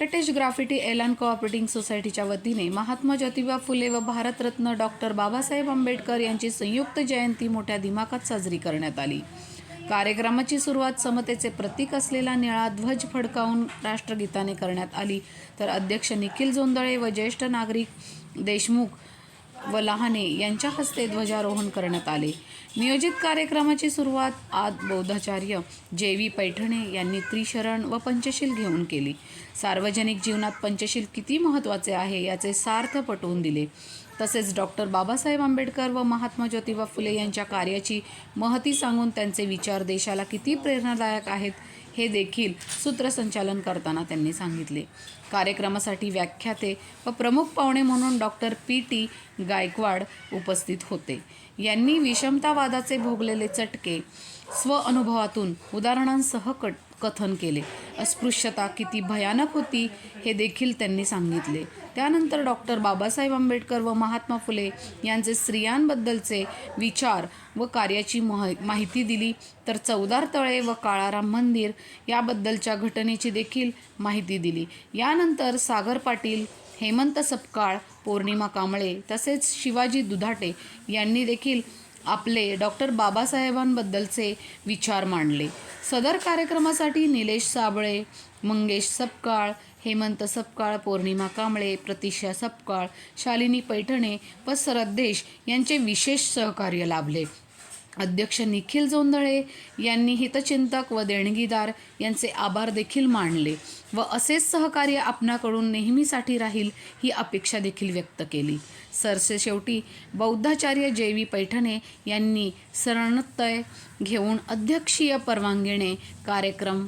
Venkatesh graffiti एलान cooperating सोसायटीच्या वतीने महात्मा ज्योतिबा फुले व भारतरत्न डॉक्टर बाबासाहेब आंबेडकर यांची संयुक्त जयंती मोठ्या दिमाखात साजरी करण्यात आली. कार्यक्रमाची सुरुवात समतेचे प्रतीक असलेला निळा ध्वज फडकावून राष्ट्रगीताने करण्यात आली. तर अध्यक्ष निखिल जोंदळे व ज्येष्ठ नागरिक देशमुख व लहाने यांच्या हस्ते ध्वजारोहण करण्यात आले. नियोजित कार्यक्रमाची सुरुवात आद बौद्धाचार्य जे व्ही पैठणे यांनी त्रिशरण व पंचशील घेऊन केली. सार्वजनिक जीवनात पंचशील किती महत्त्वाचे आहे याचे सार्थ पटवून दिले. तसेच डॉक्टर बाबासाहेब आंबेडकर व महात्मा ज्योतिबा फुले यांच्या कार्याची महती सांगून त्यांचे विचार देशाला किती प्रेरणादायक आहेत हे देखील सूत्रसंचालन करताना त्यांनी सांगितले. कार्यक्रमासाठी व्याख्याते व प्रमुख पाहुणे म्हणून डॉक्टर पी टी गायकवाड उपस्थित होते. यांनी विषमतावादाचे भोगलेले चटके स्व अनुभवातून उदाहरणांसह कट कथन केले. अस्पृश्यता किती भयानक होती हे देखील त्यांनी सांगितले. त्यानंतर डॉक्टर बाबासाहेब आंबेडकर व महात्मा फुले यांचे स्त्रियांबद्दलचे विचार व कार्याची मह माहिती दिली. तर चौदार तळे व काळाराम मंदिर याबद्दलच्या घटनेची देखील माहिती दिली. यानंतर त्यानंतर सागर पाटील हेमंत सपकाळ पौर्णिमा कांबळे तसेच शिवाजी दुधाटे यांनी देखील आपले डॉक्टर बाबासाहेबांबद्दलचे विचार मांडले. सदर कार्यक्रमासाठी निलेश साबळे मंगेश सपकाळ हेमंत सपकाळ पौर्णिमा कांबळे प्रतिशा सपकाळ शालिनी पैठणे व सरद्देश यांचे विशेष सहकार्य लाभले. अध्यक्ष निखिल जोंधळे यांनी हितचिंतक व देणगीदार यांचे आभार देखील मानले व असेच सहकार्य आपणाकडून नेहमीसाठी राहील ही अपेक्षा देखील व्यक्त केली. सरसे शेवटी बौद्धाचार्य जे व्ही पैठणे यांनी सरणत्तय घेऊन अध्यक्षीय परवानगीने कार्यक्रम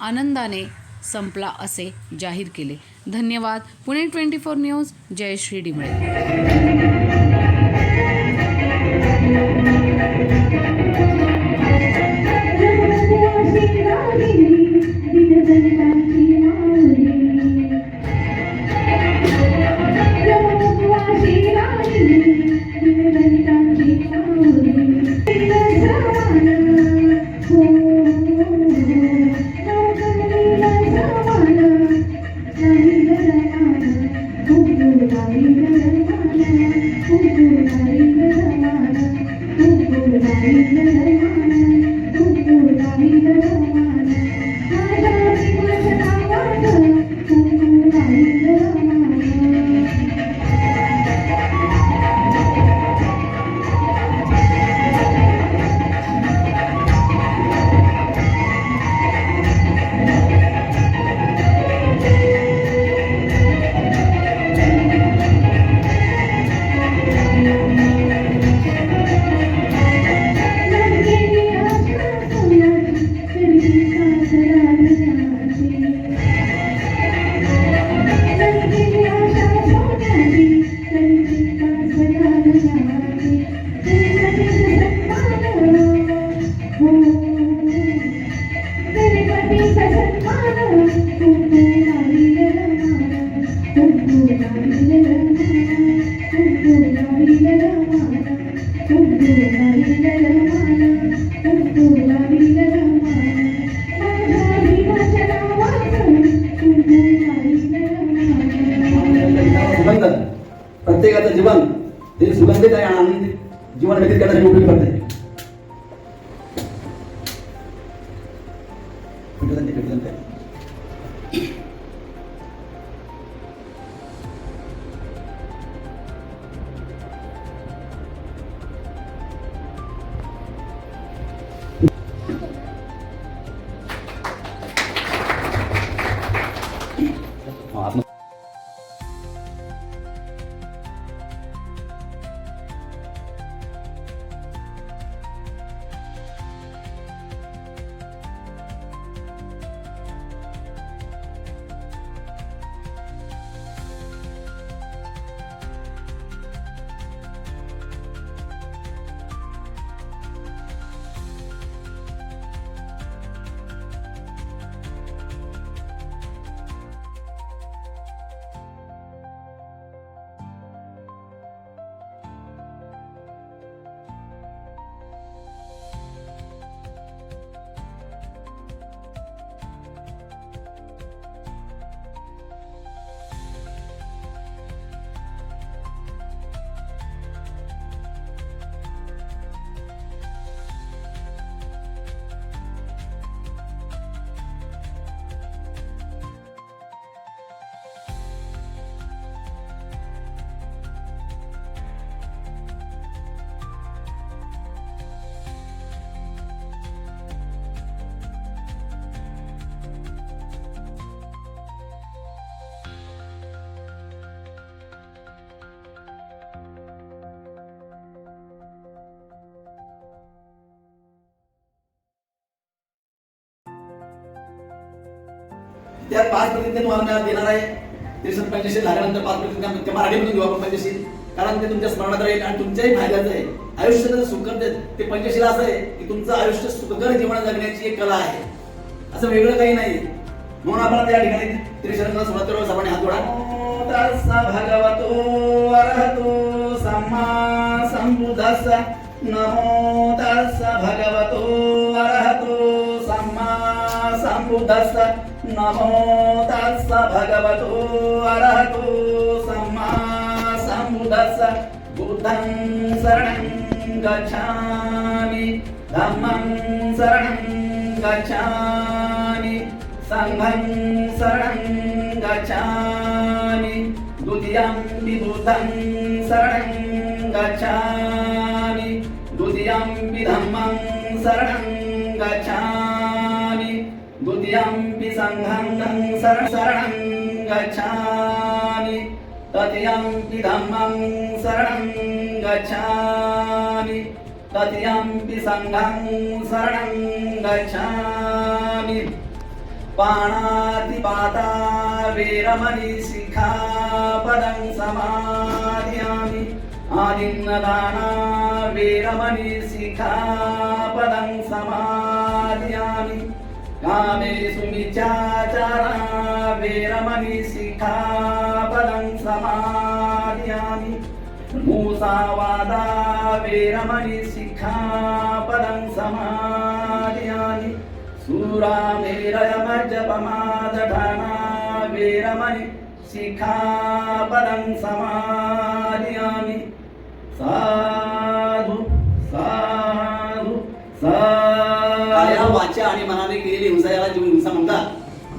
आनंदाने संपला असे जाहीर केले. धन्यवाद. Pune twenty four news. Jayashree Dimle. हे काय आनंदी जीवन व्यतीत करण्यासाठी उपयोग पडते त्यात पाच प्रतिज्ञा तुम्हाला मिळा- देणार आहे. त्रिशत पंचशील झाल्यानंतर पाच प्रतिज्ञा त्या मराठीमधून घेऊ आपण पंचशील कारण ते तुमच्या स्मरणात राहील आणि तुमच्याही फायद्याचं आहे. आयुष्याचं सुखकर ते ते पंचशील असं आहे की तुमचं आयुष्य सुखकर जीवन जगण्याची एक कला आहे. असं वेगळं काही नाही. म्हणून आपण त्या ठिकाणी त्रिशरण सुरुवात करू सर्वांनी हात जोडा. भगवतो अरहतो सम्मा संबुधस नमो तस्सा भगवतो अरहतो सम्मा संबुधस नमो तस्सा भगवतो अरहतो सम्मा संबुद्धस्सा बुद्धं शरणं गच्छामि धम्मं शरणं गच्छामि संघं शरणं गच्छामि द्वितीयं बुद्धं शरणं गच्छामि द्वितीयं धम्मं शरणं गच्छामि द्वितीयं संघं शरणं गच्छामि तृतीयं धम्मं शरणं गच्छामि तृतीयं संघं शरणं गच्छामि पाणातिपाता वीरमणि शिखापदं समादयामि आदिन्नदाना वीरमणि शिखापदं समादयामि కామే సుమిచాచరా వేరమణి శిఖాబలం సమాధ్యామి. మూసావాదా వేరమణి శిఖాబలం సమాధ్యామి. సూరామేరయమర్జపమాదధానా వేరమణి శిఖాబలం సమాధ్యామి. సా आणि मनाने केलेली हिंसा याला जीव हिंसा म्हणतात.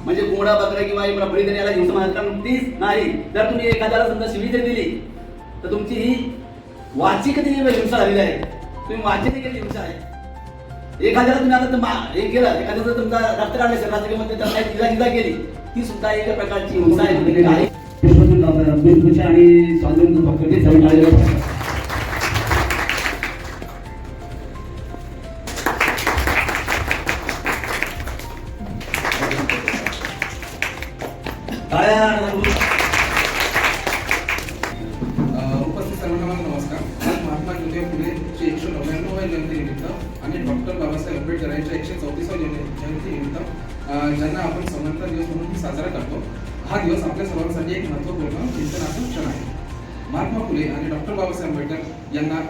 म्हणजे कोंबडा बकरा किंवा एक याला हिंसा म्हणतात. कारण तीच नाही. जर तुम्ही एखाद्याला समजा शिवी जरी दिली तर तुमची ही वाचिक दिलेली हिंसा झालेली आहे. तुम्ही वाचिक केलेली हिंसा आहे. एखाद्याला तुम्ही आता हे केलं एखाद्याचं तुमचा रक्त काढलं शरीराचं किंवा त्याला काही इजा केली ती सुद्धा एक प्रकारची हिंसा आहे. म्हणजे काय वेशभूषा आणि स्वातंत्र्य हा दिवस आपल्या सर्वांसाठी एक महत्त्वपूर्ण चिंतनाचा क्षण आहे. महात्मा फुले आणि डॉक्टर बाबासाहेब आंबेडकर यांना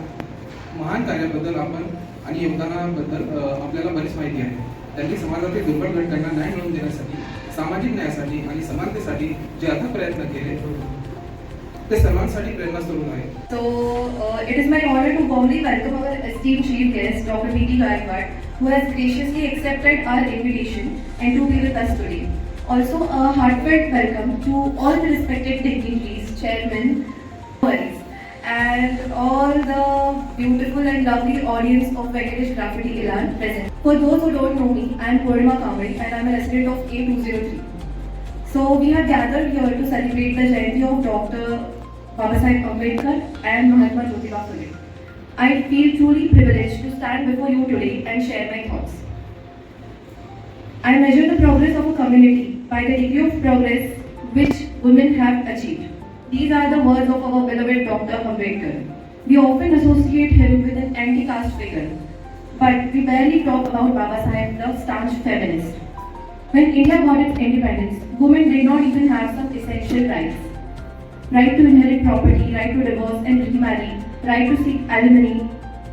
महान कार्याबद्दल आपण आणि योगदानाबद्दल आपल्याला बरीच माहिती आहे. त्यांनी समाजातील दुर्बल घटकांना न्याय मिळवून देण्यासाठी सामाजिक न्यायासाठी आणि समानतेसाठी जे अथक प्रयत्न केले ते सर्वांसाठी प्रेरणास्वरूप आहे so it is my honour to warmly welcome our esteem chief guest doctor B V.T. Gaikwad who has graciously accepted our invitation and to be with us today Also, a heartfelt welcome to all the respected dignitaries, chairmen, and all the beautiful and lovely audience of Venkatesh Graffiti Ilan present. For those who don't know me, I am Purnima Kamri and I am a resident of A203. So we have gathered here to celebrate the Jayanti of Dr. Babasaheb Ambedkar and Mahatma Jyotiba Phule. I feel truly privileged to stand before you today and share my thoughts. I measure the progress of a community by the degree of progress which women have achieved. These are the words of our beloved Dr. Ambedkar. We often associate him with an anti-caste figure, but we barely talk about Baba Sahib, the staunch feminist. When India got its independence, women did not even have some essential rights. Right to inherit property, right to divorce and remarry, right to seek alimony,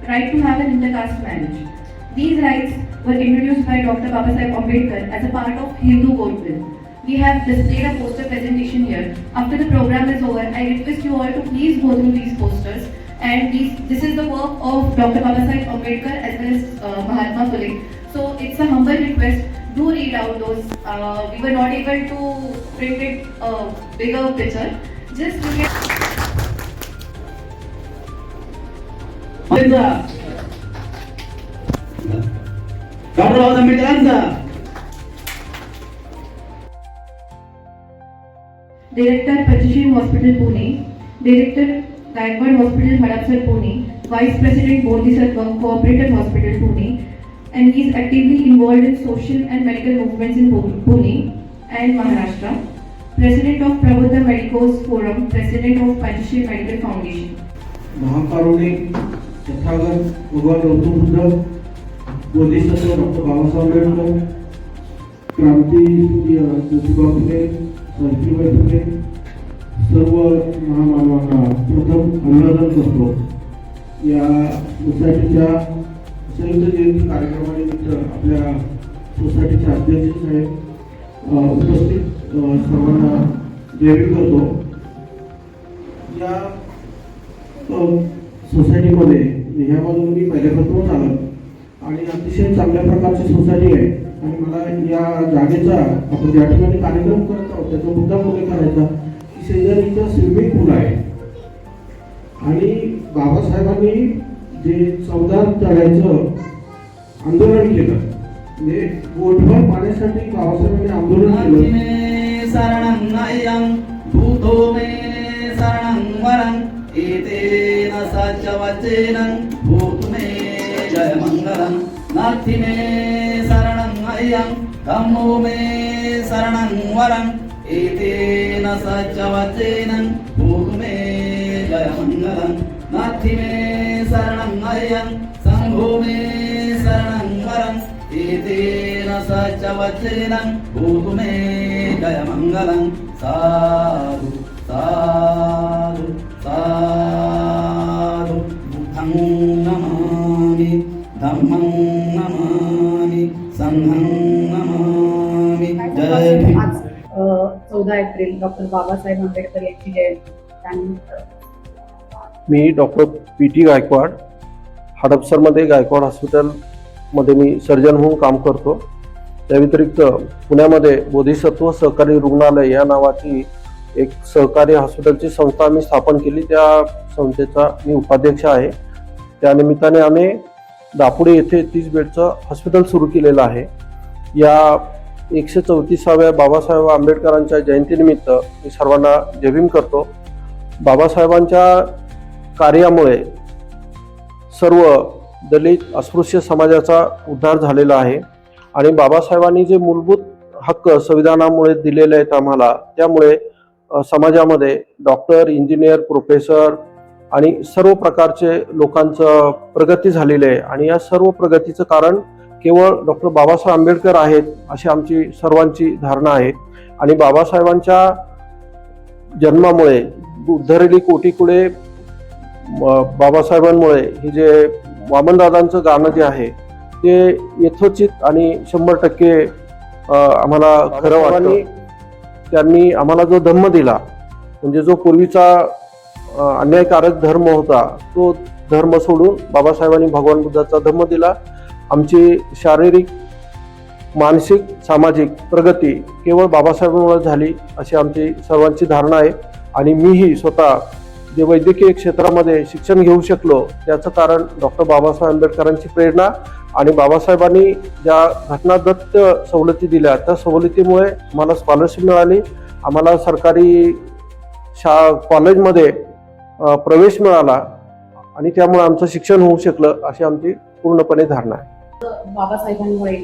right to have an intercaste marriage. These rights were introduced by Dr. Babasaheb Ambedkar as a part of Hindu Code Bill. We have displayed a poster presentation here. After the program is over, I request you all to please go through these posters. And these, this is the work of Dr. Babasaheb Ambedkar as well as uh, Mahatma Phule. So it's a humble request. Do read out those. Uh, we were not able to print it a bigger picture. Just look at. Doctor Babasaheb Director Pachishim Hospital Pune, Director Gaikwad Hospital Hadapsar Pune, Vice President Bodhisattva Cooperative Hospital Pune, and he is actively involved in social and medical movements in Pune. and Maharashtra, President of Prabhuddha Medicos Forum, President of Panchashir Medical Foundation. महाकारुणिक तथागत भगवान Gautam Buddha Bodhisattva doctor Babasaheb Ambedkar क्रांती ज्योतिबा फुले सावित्रीबाई फुले सर्व महामानवांना प्रथम अभिवादन करतो. या सोसायटीच्या संयुक्त जयंती कार्यक्रमानिमित्त आपल्या सोसायटीचे अध्यक्ष साहेब उपस्थित सर्वांना जयवीर करतो. या सोसायटीमध्ये ह्यामधून मी पहिल्यापासूनच आलो आणि अतिशय चांगल्या प्रकारची सोसायटी आहे. आणि मला या जागेचा आपण ज्या ठिकाणी कार्यक्रम करत आहोत त्याचा मुद्दा पुढे करायचा. की शेजारीचा स्विमिंग पूल आहे. आणि बाबासाहेबांनी जे चौदा तळ्याचं आंदोलन केलं म्हणजे बोटभर पाण्यासाठी बाबासाहेबांनी आंदोलन केलं. शरणं भूतो मे शरणं वरं एतेन सच्चवचेन भूतु भू जय मङ्गलं नाथि मे शरणं अयं धम्मो मे शरणं वरं एतेन सच्चवचेन भूतु मे जय मङ्गलं नाथि मे शरणं अयं सङ्घो मे शरणं वरं एतेन सच धम्मं नमामि सङ्घं नमामि। जय भीम। आज चौदा एप्रिल डॉक्टर बाबासाहेब आंबेडकर यांची जयंती. त्यानिमित्त मी डॉक्टर पी टी गायकवाड हडपसरमध्ये गायकवाड हॉस्पिटलमध्ये मी सर्जन म्हणून काम करतो. त्या व्यतिरिक्त पुण्यामध्ये बोधिसत्व सहकारी रुग्णालय या नावाची एक सहकारी हॉस्पिटलची संस्था आम्ही स्थापन केली. त्या संस्थेचा मी उपाध्यक्ष आहे. त्या निमित्ताने आम्ही दापुडे येथे तीस बेडचं हॉस्पिटल सुरू केलेलं आहे. या एकशे चौतीसाव्या बाबासाहेब आंबेडकरांच्या जयंतीनिमित्त मी सर्वांना जयभीम करतो. बाबासाहेबांच्या कार्यामुळे सर्व दलित अस्पृश्य समाजाचा उद्धार झालेला आहे आणि बाबासाहेबांनी जे मूलभूत हक्क संविधानामुळे दिलेले आहेत आम्हाला त्यामुळे समाजामध्ये डॉक्टर इंजिनियर प्रोफेसर आणि सर्व प्रकारचे लोकांचं प्रगती झालेली आहे. आणि या सर्व प्रगतीचं कारण केवळ डॉक्टर बाबासाहेब आंबेडकर आहेत अशी आमची सर्वांची धारणा आहे. आणि बाबासाहेबांच्या जन्मामुळे उद्धरली कोटीकुळे बाबासाहेबांमुळे हे जे वामनदादांचं गाणं जे आहे ते यथोचित आणि शंभर टक्के आम्हाला खरं वाटतं. त्यांनी आम्हाला जो धम्म दिला म्हणजे जो पूर्वीचा अन्यायकारक धर्म होता तो धर्म सोडून बाबासाहेबांनी भगवान बुद्धाचा धर्म दिला. आमची शारीरिक मानसिक सामाजिक प्रगती केवळ बाबासाहेबांमुळे झाली अशी आमची सर्वांची धारणा आहे. आणि मीही स्वतः जे वैद्यकीय क्षेत्रामध्ये शिक्षण घेऊ शकलो त्याचं कारण डॉक्टर बाबासाहेब आंबेडकरांची प्रेरणा आणि बाबासाहेबांनी ज्या घटनादत्त सवलती दिल्या त्या सवलतीमुळे मला स्कॉलरशिप मिळाली. आम्हाला सरकारी शा कॉलेजमध्ये प्रवेश मिळाला आणि त्यामुळे आमचं शिक्षण होऊ शकलं अशी आमची पूर्णपणे धारणा आहे. बाबासाहेबांमुळे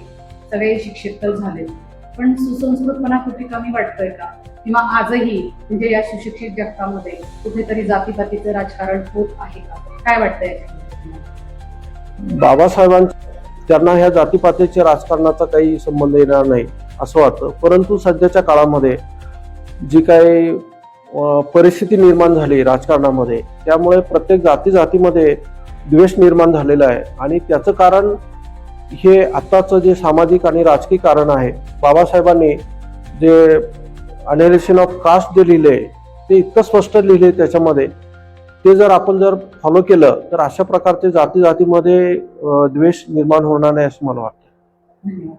सगळे शिक्षित तर झाले पण सुसंस्कृतपणा कुठे कमी वाटतोय का? किंवा आजही म्हणजे या सुशिक्षित जगतामध्ये कुठेतरी जातीपातीचं राजकारण होत आहे का? काय वाटतंय याच्यामध्ये? बाबासाहेबां त्यांना ह्या जातीपातीच्या राजकारणाचा काही संबंध येणार नाही असं वाटतं. परंतु सध्याच्या काळामध्ये जी काही परिस्थिती निर्माण झाली राजकारणामध्ये. त्यामुळे प्रत्येक जाती जातीमध्ये द्वेष निर्माण झालेला आहे. आणि त्याचं कारण हे आत्ताचं जे सामाजिक आणि राजकीय कारण आहे बाबासाहेबांनी जे अनॅलिसिन ऑफ कास्ट जे लिहिले ते इतकं स्पष्ट लिहिले त्याच्यामध्ये. ते जर आपण जर फॉलो केलं तर अशा प्रकारचे जाती जातीमध्ये द्वेष निर्माण होणार नाही असं मला वाटतं.